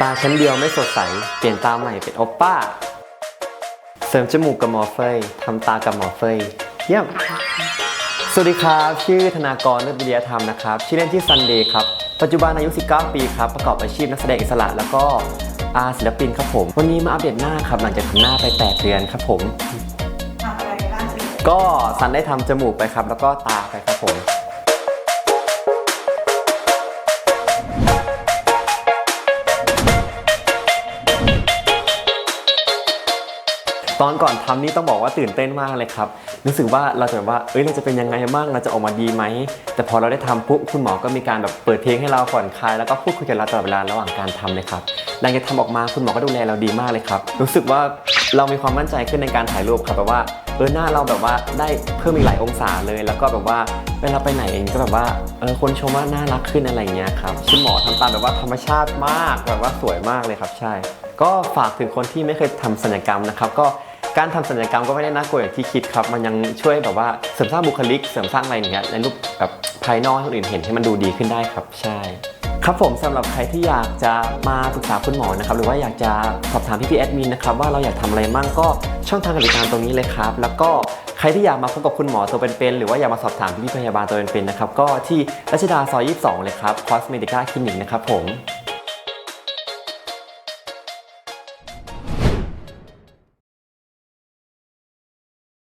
ตาชั้นเดียวไม่สดใส เปลี่ยนตาใหม่เป็นโอปป้า เสริมจมูกกับหมอเฟยทำตากับหมอเฟยเยี่ยม สวัสดีครับ ชื่อธนากรเลิศวิทยาธรรมนะครับ ชื่อเล่นที่ซันเดย์ครับ ปัจจุบันอายุ 19 ปีครับ ประกอบอาชีพนักแสดงอิสระแล้วก็อาศิลปินครับผม วันนี้มาอัปเดตหน้าครับ หลังจากทำหน้าไป 8 เดือนครับผม ทำอะไรบ้างสิก็ซันได้ทำจมูกไปครับ แล้วก็ตาไปครับผม ตอนก่อนทำนี่ต้องบอกว่าตื่นเต้นมากเลยครับ รู้สึกว่าเราจะแบบว่า เอ้ย เราจะเป็นยังไงบ้าง เราจะออกมาดีไหม แต่พอเราได้ทำปุ๊บ คุณหมอก็มีการแบบเปิดเพลงให้เราผ่อนคลาย แล้วก็พูดคุยกับเราตลอดเวลาระหว่างการทำเลยครับ หลังจากทำออกมาคุณหมอก็ดูแลเราดีมากเลยครับ รู้สึกว่าเรามีความมั่นใจขึ้นในการถ่ายรูปครับแบบว่า เออ หน้าเราแบบว่าได้เพิ่มอีกหลายองศาเลย แล้วก็แบบว่าเวลาไปไหนเองก็แบบว่า เออ คนชมว่าน่ารักขึ้นอะไรเงี้ยครับ คุณหมอทำตามแบบว่าธรรมชาติมาก แบบว่าสวยมากเลยครับ ใช่ ก็ฝากถึงคนที่ไม่เคยทำศัลยกรรมนะครับ ก็การทำศัลยกรรมก็ไม่ได้น่ากลัวอย่างที่คิดครับ มันยังช่วยแบบว่าเสริมสร้างบุคลิก เสริมสร้างอะไรอย่างเงี้ยในรูปแบบภายนอกให้คนอื่นเห็นให้มันดูดีขึ้นได้ครับ ใช่ ครับผมสำหรับใครที่อยากจะมาปรึกษาคุณหมอนะครับ หรือว่าอยากจะสอบถามพี่พี่แอดมินนะครับว่าเราอยากทำอะไรมั่งก็ช่องทางการติดตามตรงนี้เลยครับ แล้วก็ใครที่อยากมาพบกับคุณหมอตัวเป็นๆหรือว่าอยากมาสอบถามพี่พี่พยาบาลตัวเป็นๆนะครับก็ที่รัชดาซอย 22 เลยครับคอสเมติก้าคลินิกนะครับผม